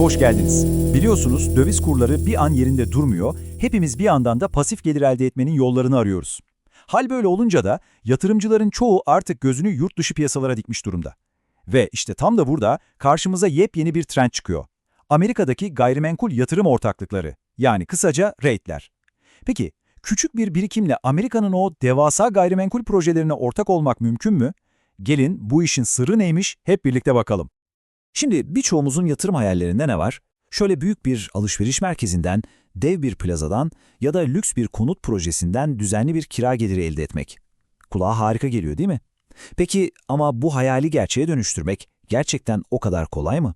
Hepiniz hoş geldiniz. Biliyorsunuz döviz kurları bir an yerinde durmuyor, hepimiz bir yandan da pasif gelir elde etmenin yollarını arıyoruz. Hal böyle olunca da yatırımcıların çoğu artık gözünü yurt dışı piyasalara dikmiş durumda. Ve işte tam da burada karşımıza yepyeni bir trend çıkıyor. Amerika'daki gayrimenkul yatırım ortaklıkları, yani kısaca REIT'ler. Peki, küçük bir birikimle Amerika'nın o devasa gayrimenkul projelerine ortak olmak mümkün mü? Gelin bu işin sırrı neymiş hep birlikte bakalım. Şimdi birçoğumuzun yatırım hayallerinde ne var? Şöyle büyük bir alışveriş merkezinden, dev bir plazadan ya da lüks bir konut projesinden düzenli bir kira geliri elde etmek. Kulağa harika geliyor değil mi? Peki ama bu hayali gerçeğe dönüştürmek gerçekten o kadar kolay mı?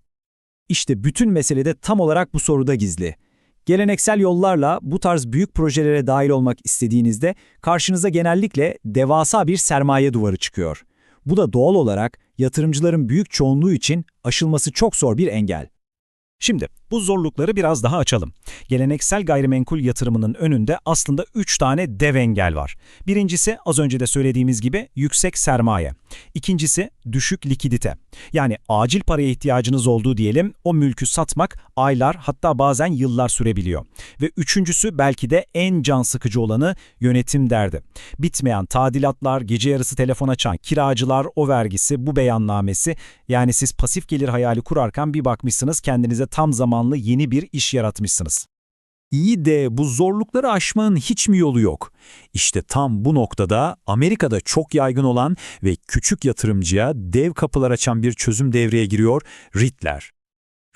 İşte bütün mesele de tam olarak bu soruda gizli. Geleneksel yollarla bu tarz büyük projelere dahil olmak istediğinizde karşınıza genellikle devasa bir sermaye duvarı çıkıyor. Bu da doğal olarak yatırımcıların büyük çoğunluğu için aşılması çok zor bir engel. Şimdi bu zorlukları biraz daha açalım. Geleneksel gayrimenkul yatırımının önünde aslında 3 tane dev engel var. Birincisi az önce de söylediğimiz gibi yüksek sermaye. İkincisi düşük likidite. Yani acil paraya ihtiyacınız olduğu diyelim o mülkü satmak aylar hatta bazen yıllar sürebiliyor. Ve üçüncüsü belki de en can sıkıcı olanı yönetim derdi. Bitmeyen tadilatlar, gece yarısı telefon açan kiracılar, o vergisi, bu beyannamesi yani siz pasif gelir hayali kurarken bir bakmışsınız kendinize tam zamanlı yeni bir iş yaratmışsınız. İyi de bu zorlukları aşmanın hiç mi yolu yok? İşte tam bu noktada Amerika'da çok yaygın olan ve küçük yatırımcıya dev kapılar açan bir çözüm devreye giriyor, REIT'ler.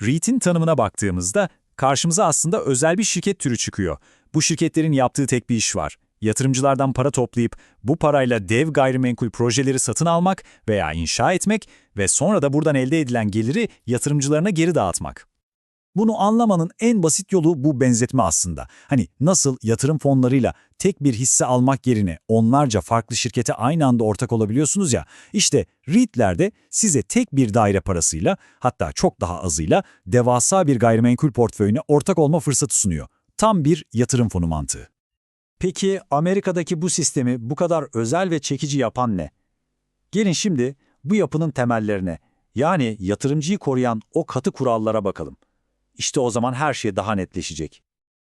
REIT'in tanımına baktığımızda karşımıza aslında özel bir şirket türü çıkıyor. Bu şirketlerin yaptığı tek bir iş var. Yatırımcılardan para toplayıp bu parayla dev gayrimenkul projeleri satın almak veya inşa etmek ve sonra da buradan elde edilen geliri yatırımcılarına geri dağıtmak. Bunu anlamanın en basit yolu bu benzetme aslında. Hani nasıl yatırım fonlarıyla tek bir hisse almak yerine onlarca farklı şirkete aynı anda ortak olabiliyorsunuz ya, işte REIT'lerde size tek bir daire parasıyla hatta çok daha azıyla devasa bir gayrimenkul portföyüne ortak olma fırsatı sunuyor. Tam bir yatırım fonu mantığı. Peki Amerika'daki bu sistemi bu kadar özel ve çekici yapan ne? Gelin şimdi bu yapının temellerine, yani yatırımcıyı koruyan o katı kurallara bakalım. İşte o zaman her şey daha netleşecek.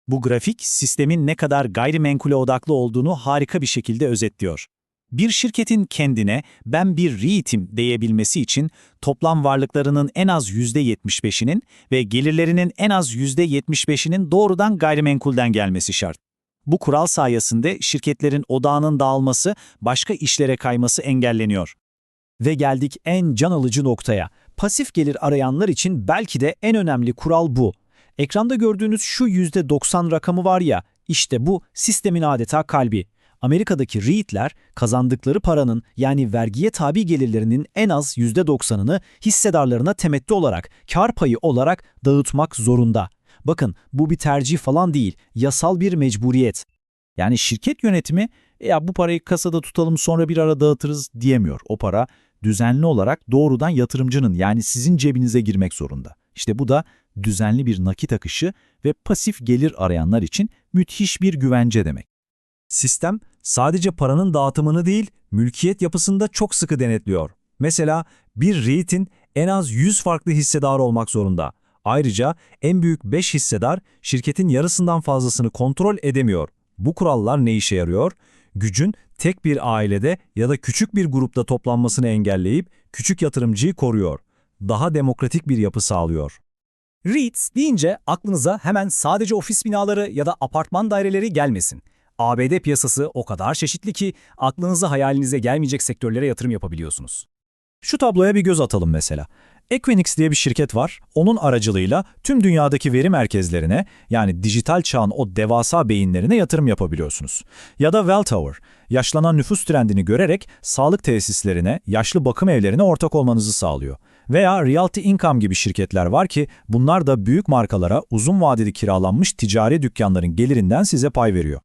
Bu grafik sistemin ne kadar gayrimenkule odaklı olduğunu harika bir şekilde özetliyor. Bir şirketin kendine ben bir REIT'im diyebilmesi için toplam varlıklarının en az %75'inin ve gelirlerinin en az %75'inin doğrudan gayrimenkulden gelmesi şart. Bu kural sayesinde şirketlerin odağının dağılması, başka işlere kayması engelleniyor. Ve geldik en can alıcı noktaya. Pasif gelir arayanlar için belki de en önemli kural bu. Ekranda gördüğünüz şu %90 rakamı var ya, işte bu sistemin adeta kalbi. Amerika'daki REIT'ler kazandıkları paranın yani vergiye tabi gelirlerinin en az %90'ını hissedarlarına temettü olarak, kar payı olarak dağıtmak zorunda. Bakın bu bir tercih falan değil, yasal bir mecburiyet. Yani şirket yönetimi ya bu parayı kasada tutalım sonra bir ara dağıtırız diyemiyor. O para düzenli olarak doğrudan yatırımcının yani sizin cebinize girmek zorunda. İşte bu da düzenli bir nakit akışı ve pasif gelir arayanlar için müthiş bir güvence demek. Sistem sadece paranın dağıtımını değil, mülkiyet yapısını da çok sıkı denetliyor. Mesela bir REIT'in en az 100 farklı hissedar olmak zorunda. Ayrıca en büyük 5 hissedar şirketin yarısından fazlasını kontrol edemiyor. Bu kurallar ne işe yarıyor? Gücün tek bir ailede ya da küçük bir grupta toplanmasını engelleyip küçük yatırımcıyı koruyor. Daha demokratik bir yapı sağlıyor. REITs deyince aklınıza hemen sadece ofis binaları ya da apartman daireleri gelmesin. ABD piyasası o kadar çeşitli ki aklınıza hayalinize gelmeyecek sektörlere yatırım yapabiliyorsunuz. Şu tabloya bir göz atalım mesela. Equinix diye bir şirket var. Onun aracılığıyla tüm dünyadaki veri merkezlerine yani dijital çağın o devasa beyinlerine yatırım yapabiliyorsunuz. Ya da Welltower, yaşlanan nüfus trendini görerek sağlık tesislerine, yaşlı bakım evlerine ortak olmanızı sağlıyor. Veya Realty Income gibi şirketler var ki bunlar da büyük markalara uzun vadeli kiralanmış ticari dükkanların gelirinden size pay veriyor.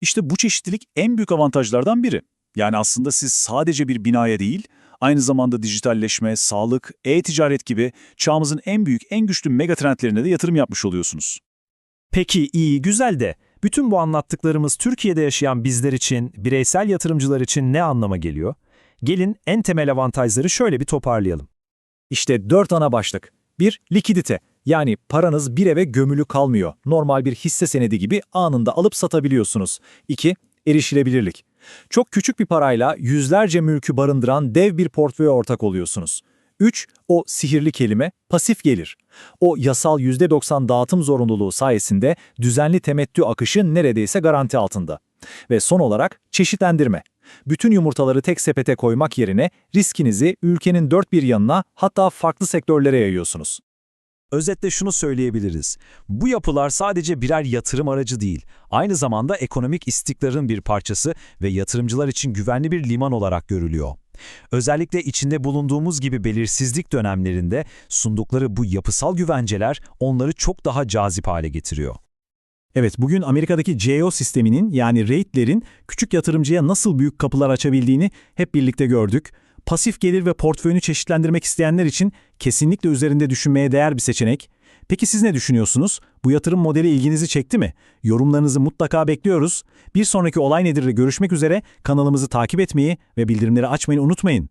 İşte bu çeşitlilik en büyük avantajlardan biri. Yani aslında siz sadece bir binaya değil, aynı zamanda dijitalleşme, sağlık, e-ticaret gibi çağımızın en büyük, en güçlü megatrendlerine de yatırım yapmış oluyorsunuz. Peki iyi, güzel de bütün bu anlattıklarımız Türkiye'de yaşayan bizler için, bireysel yatırımcılar için ne anlama geliyor? Gelin en temel avantajları şöyle bir toparlayalım. İşte dört ana başlık. 1. Likidite. Yani paranız bir eve gömülü kalmıyor. Normal bir hisse senedi gibi anında alıp satabiliyorsunuz. 2. Erişilebilirlik. Çok küçük bir parayla yüzlerce mülkü barındıran dev bir portföye ortak oluyorsunuz. 3. O sihirli kelime pasif gelir. O yasal %90 dağıtım zorunluluğu sayesinde düzenli temettü akışı neredeyse garanti altında. Ve son olarak çeşitlendirme. Bütün yumurtaları tek sepete koymak yerine riskinizi ülkenin dört bir yanına hatta farklı sektörlere yayıyorsunuz. Özetle şunu söyleyebiliriz. Bu yapılar sadece birer yatırım aracı değil, aynı zamanda ekonomik istikrarın bir parçası ve yatırımcılar için güvenli bir liman olarak görülüyor. Özellikle içinde bulunduğumuz gibi belirsizlik dönemlerinde sundukları bu yapısal güvenceler onları çok daha cazip hale getiriyor. Evet, bugün Amerika'daki GEO sisteminin yani REIT'lerin küçük yatırımcıya nasıl büyük kapılar açabildiğini hep birlikte gördük. Pasif gelir ve portföyünü çeşitlendirmek isteyenler için kesinlikle üzerinde düşünmeye değer bir seçenek. Peki siz ne düşünüyorsunuz? Bu yatırım modeli ilginizi çekti mi? Yorumlarınızı mutlaka bekliyoruz. Bir sonraki olay nedir'de görüşmek üzere kanalımızı takip etmeyi ve bildirimleri açmayı unutmayın.